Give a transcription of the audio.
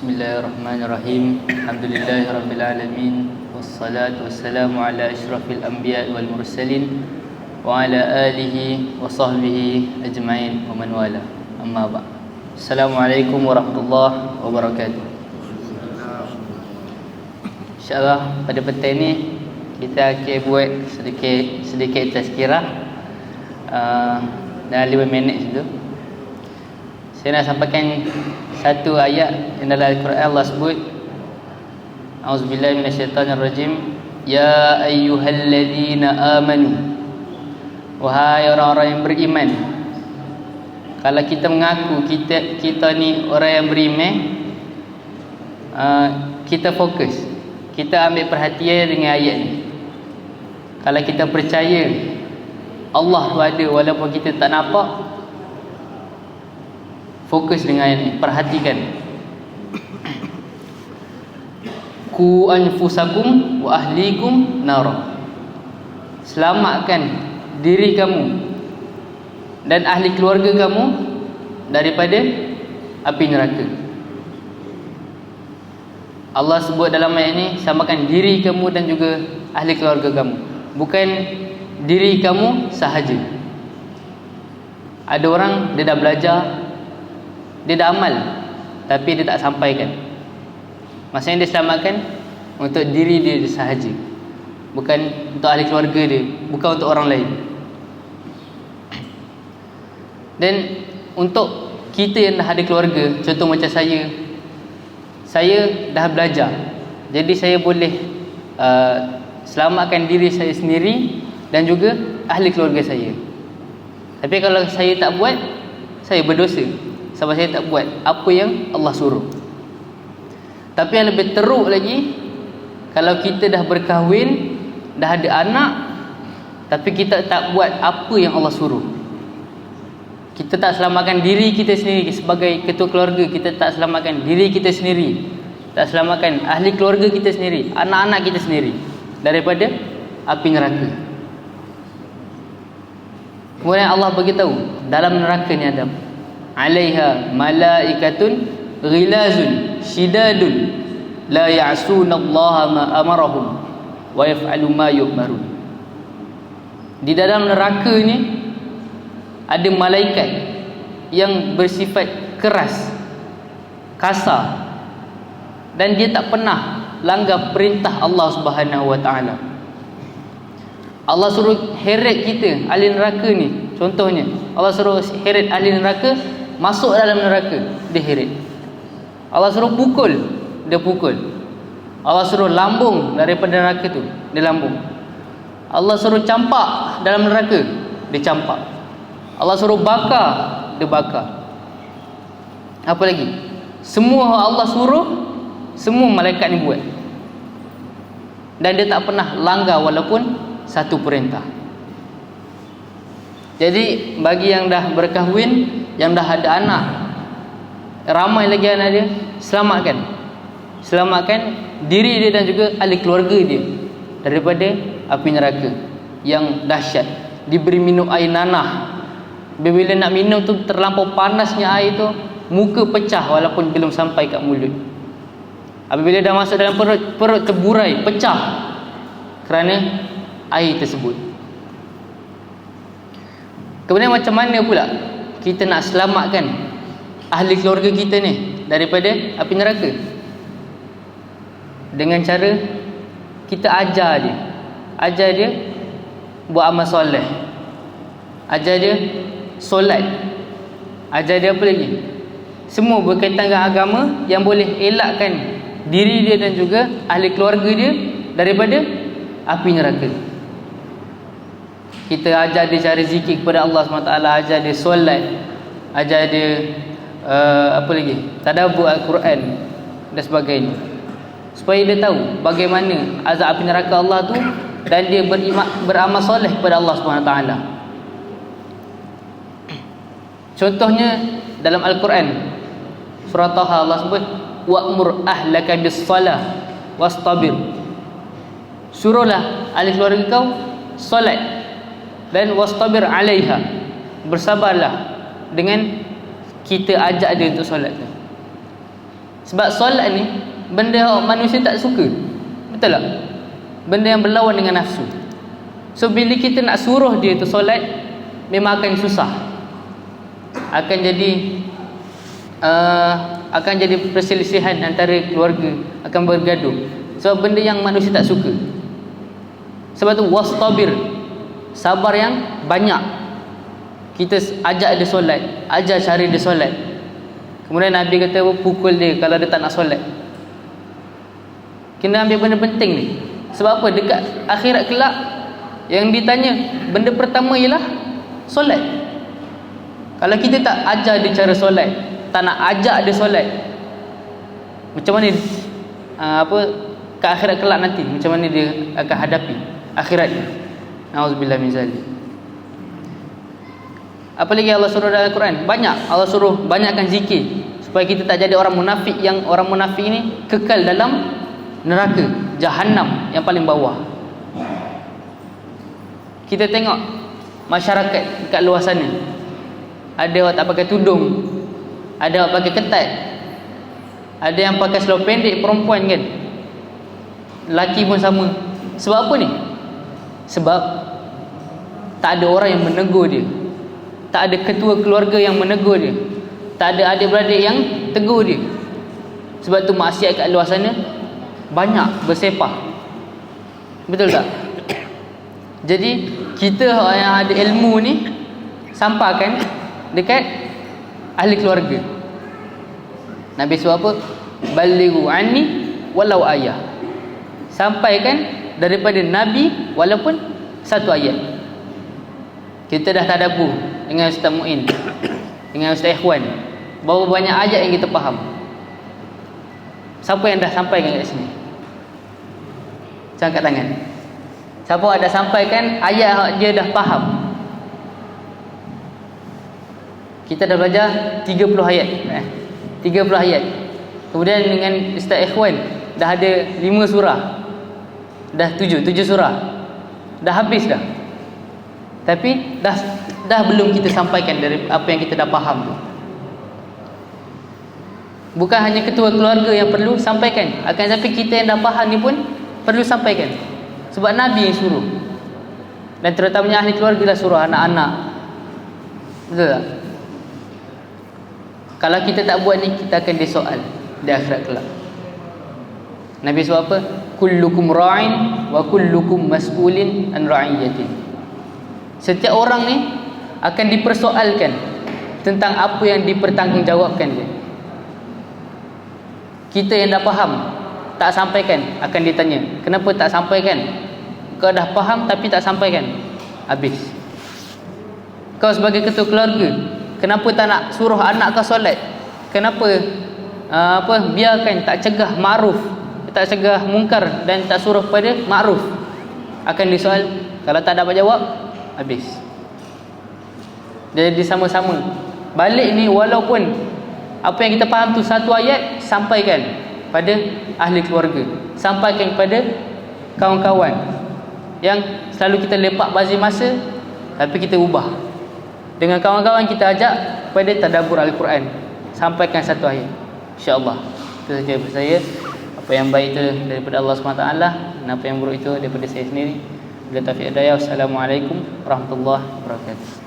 بسم الله الرحمن الرحيم الحمد لله رب العالمين والصلاة والسلام على أشرف الأنبياء والمرسلين وعلى آله وصحبه أجمعين ومن والاه أما بعد السلام عليكم ورحمة الله وبركاته إن InsyaAllah pada petang ni kita akan buat sedikit sedikit tazkirah. Ah, uh, dalam 5 minit situ. Saya nak sampaikan satu ayat yang dalam Al-Quran. Allah sebut A'udzubillahi minasyaitanirrajim Ya ayyuhalladzina amanu. Wahai orang-orang yang beriman Kalau kita mengaku kita kita ni orang yang beriman uh, Kita fokus Kita ambil perhatian dengan ayat ni. Kalau kita percaya Allah tu ada walaupun kita tak nampak fokus dengan perhatikan. Ku anfusakum wa ahlikum nar. Selamatkan diri kamu dan ahli keluarga kamu daripada api neraka. Allah sebut dalam ayat ini samakan diri kamu dan juga ahli keluarga kamu. Bukan diri kamu sahaja. Ada orang dia dah belajar dia dah amal tapi dia tak sampaikan. Maksudnya dia selamatkan untuk diri dia sahaja. Bukan untuk ahli keluarga dia bukan untuk orang lain. Dan untuk kita yang dah ada keluarga contoh macam saya saya dah belajar. Jadi saya boleh uh, selamatkan diri saya sendiri dan juga ahli keluarga saya. Tapi kalau saya tak buat saya berdosa sebab saya tak buat. Apa yang Allah suruh. Tapi yang lebih teruk lagi kalau kita dah berkahwin dah ada anak tapi kita tak buat apa yang Allah suruh. Kita tak selamatkan diri kita sendiri sebagai ketua keluarga. Kita tak selamatkan diri kita sendiri. Tak selamatkan ahli keluarga kita sendiri. Anak-anak kita sendiri. Daripada api neraka. Kemudian Allah beritahu dalam neraka ni ada alaiha malaikatun ghilazun shidadun la ya'suna Allah ma amarahum wa yaf'alu ma yu'marun. Di dalam neraka ni ada malaikat yang bersifat keras kasar dan dia tak pernah langgar perintah Allah Subhanahu wa taala. Allah suruh heret kita ahli neraka ni. Contohnya Allah suruh heret ahli neraka masuk dalam neraka dia heret Allah suruh pukul dia pukul. Allah suruh lambung daripada neraka tu dia lambung. Allah suruh campak dalam neraka dia campak. Allah suruh bakar dia bakar. Apa lagi? Semua Allah suruh semua malaikat ni buat. Dan dia tak pernah langgar walaupun satu perintah jadi bagi yang dah berkahwin, yang dah ada anak, ramai lagi anak dia, selamatkan. Selamatkan diri dia dan juga ahli keluarga dia daripada api neraka yang dahsyat. Diberi minum air nanah. Bila nak minum tu terlampau panasnya air tu, muka pecah walaupun belum sampai kat mulut. Apabila dah masuk dalam perut, perut terburai, pecah kerana air tersebut. Kemudian macam mana pula kita nak selamatkan ahli keluarga kita ni daripada api neraka? Dengan cara kita ajar dia. Ajar dia buat amal soleh. Ajar dia solat. Ajar dia apa lagi? Semua berkaitan dengan agama yang boleh elakkan diri dia dan juga ahli keluarga dia daripada api neraka kita ajar dia cara zikir kepada Allah SWT ajar dia solat ajar dia uh, apa lagi? Tadabbur al-Quran dan sebagainya. Supaya dia tahu bagaimana azab api neraka Allah tu dan dia berimak, beramal soleh kepada Allah SWT contohnya dalam Al-Quran surah Taha Allah sebut wa'mur ahlaka bis salah wastabir suruhlah ahli keluarga kau solat dan wastabir alaiha. Bersabarlah dengan kita ajak dia untuk solat tu. Sebab solat ni benda yang manusia tak suka. Betul tak? Benda yang berlawan dengan nafsu. So bila kita nak suruh dia tu solat memang akan susah. Akan jadi uh, akan jadi perselisihan antara keluarga. Akan bergaduh. Sebab benda yang manusia tak suka. Sebab tu wastabir sabar yang banyak. Kita ajak dia solat ajar cara dia solat. Kemudian Nabi kata pukul dia kalau dia tak nak solat. Kena ambil benda penting ni. Sebab apa? Dekat akhirat kelak yang ditanya benda pertama ialah solat. Kalau kita tak ajar dia cara solat tak nak ajak dia solat macam mana uh, apa ke akhirat kelak nanti? Macam mana dia akan hadapi akhirat ni nauzubillah min zalik. Apa lagi Allah suruh dalam Al-Quran? Banyak. Allah suruh banyakkan zikir. Supaya kita tak jadi orang munafik yang orang munafik ini kekal dalam neraka. Jahanam yang paling bawah. Kita tengok masyarakat dekat luar sana. Ada orang tak pakai tudung. Ada yang pakai ketat. Ada yang pakai seluar pendek perempuan kan. Laki pun sama. Sebab apa ni? Sebab tak ada orang yang menegur dia. Tak ada ketua keluarga yang menegur dia. Tak ada adik-beradik yang tegur dia. Sebab tu maksiat kat luar sana banyak bersepah. Betul tak? Jadi kita yang ada ilmu ni sampaikan dekat ahli keluarga. Nabi suruh apa? Balighu anni walau ayah. Sampaikan daripada Nabi walaupun satu ayat kita dah tadabbur dengan Ustaz Muin dengan Ustaz Ikhwan. Baru banyak ayat yang kita faham? Siapa yang dah sampaikan kat sini? Angkat tangan. Siapa ada sampaikan ayat dia dah faham. Kita dah belajar 30 ayat. Eh 30 ayat. Kemudian dengan Ustaz Ikhwan dah ada 5 surah. Dah 7 7 surah. Dah habis dah tapi dah dah belum kita sampaikan dari apa yang kita dah faham tu bukan hanya ketua keluarga yang perlu sampaikan akan tapi kita yang dah faham ni pun perlu sampaikan sebab Nabi yang suruh dan terutamanya ahli keluarga dah suruh anak-anak betul tak kalau kita tak buat ni kita akan disoal di akhirat kelak. Nabi sebut apa? Kullukum ra'in wa kullukum mas'ulin an ra'iyatin. Setiap orang ni akan dipersoalkan tentang apa yang dipertanggungjawabkan dia. Kita yang dah faham tak sampaikan akan ditanya, kenapa tak sampaikan? Kau dah faham tapi tak sampaikan. Habis. Kau sebagai ketua keluarga kenapa tak nak suruh anak kau solat kenapa uh, apa biarkan tak cegah ma'ruf tak cegah mungkar dan tak suruh pada ma'ruf akan disoal kalau tak dapat jawab habis. Jadi sama-sama. Balik ni walaupun apa yang kita faham tu satu ayat sampaikan pada ahli keluarga. Sampaikan kepada kawan-kawan yang selalu kita lepak bazir masa tapi kita ubah. Dengan kawan-kawan kita ajak pada tadabbur al-Quran. Sampaikan satu ayat. insya-Allah. Itu saja saya. Apa yang baik itu daripada Allah SWT dan apa yang buruk itu daripada saya sendiri bila taufiq hidayah assalamualaikum warahmatullahi wabarakatuh